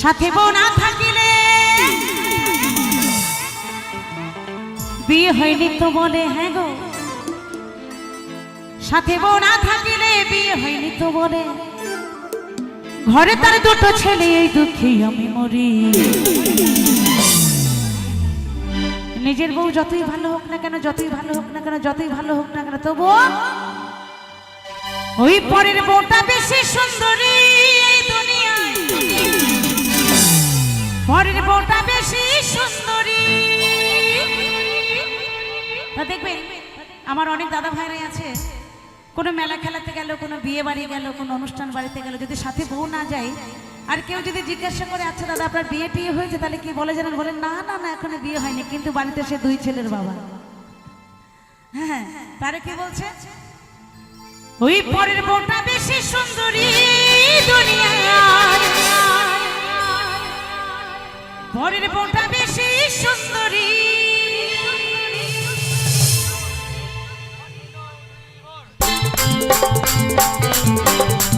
সাথে বউ না থাকিলে? বিয়ে হয়নি তো বলে হ্যাঁ গো। সাথে বউ না থাকিলে বিয়ে হয়নি তো বলে। ঘরে তার দুটো ছেলে, এই দুঃখে আমি মরি। নিজের বউ যতই ভালো হোক না কেন, যতই ভালো হোক না কেন, যতই ভালো হোক না কেন, তবুও ওই পরের বউটা বেশি সুন্দরী পরের বউটা বেশি সুন্দরী। দেখবেন, আমার অনেক দাদা ভাইরাই আছে, কোনো মেলা খেলাতে গেল, কোনো বিয়ে বাড়ি গেল, কোনো অনুষ্ঠান বাড়িতে গেল, যদি সাথে বউ না যায়, আর কেউ যদি জিজ্ঞাসা করে আচ্ছা দাদা, আপনার বিয়ে টিয়ে হয়েছে? তাহলে কি বলে জানেন বলেন না না না, এখনও বিয়ে হয়নি, কিন্তু বাড়িতে সে দুই ছেলের বাবা। হ্যাঁ তারে কি বলছে? ওই পরের বউটা বেশি সুন্দরী দুনিয়ায়। পরের বউটা বেশি সুন্দরী। একটু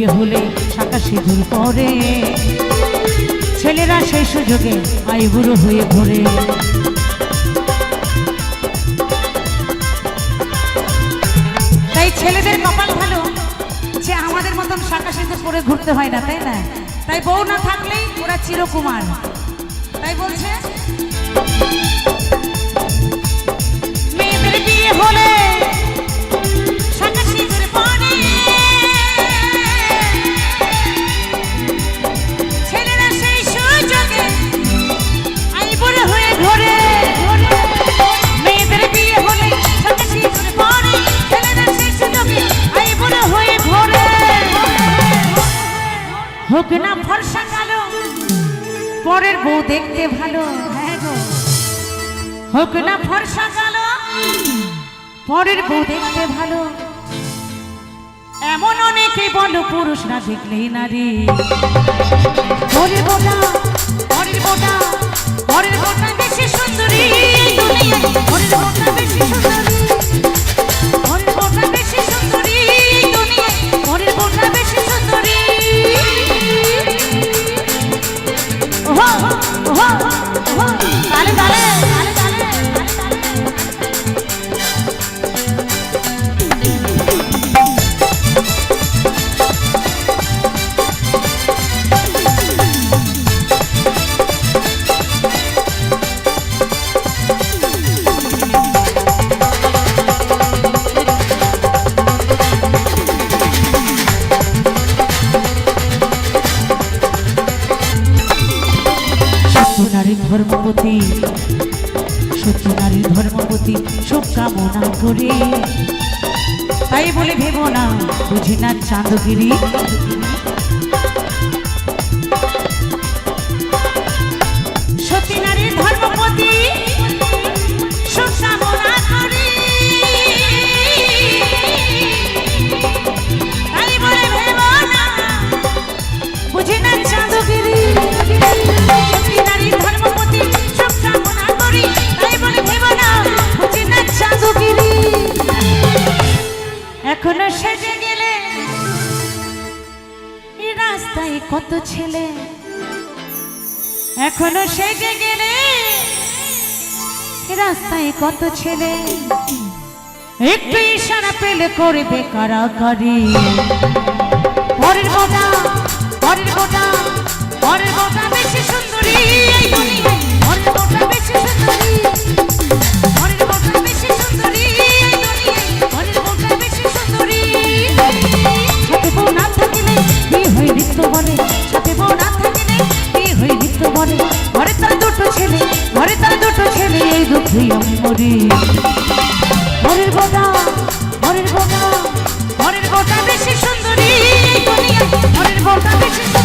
বিয়ে হলে শাখা সিঁদুর পরে। ছেলেরা সেই সুযোগে আইবুড়ো হয়ে ঘোরে। তাই ছেলেদের কপাল ভালো যে আমাদের মতন শাখা সিঁদুর পরে ঘুরতে হয় না, তাই না? তাই বউ না থাকলেই ওরা চিরকুমার। তাই বলছে, মেয়েদের বিয়ে হলে পরের বউ দেখতে ভালো। হ্যাঁ হোক না ফর্সা কালো পরের বউ দেখতে ভালো। এমন অনেকে বলো পুরুষরা দেখলেই নারী। পরের বোটা পরের বোটা ধর্মপতি সত্যি নারীর ধর্মপতি সব কামনা করে। তাই বলে ভেব না বুঝি না চাঁদগিরি? ছেলে। এখনও সেজে গেলে রাস্তায় কত ছেলে। একটু ইশারা পেলে করবে কারাকারি পরের কথা করি। হরির বোদা হরির বোদা হরির বোদা বেশি সুন্দরী হরির বোদা বেশি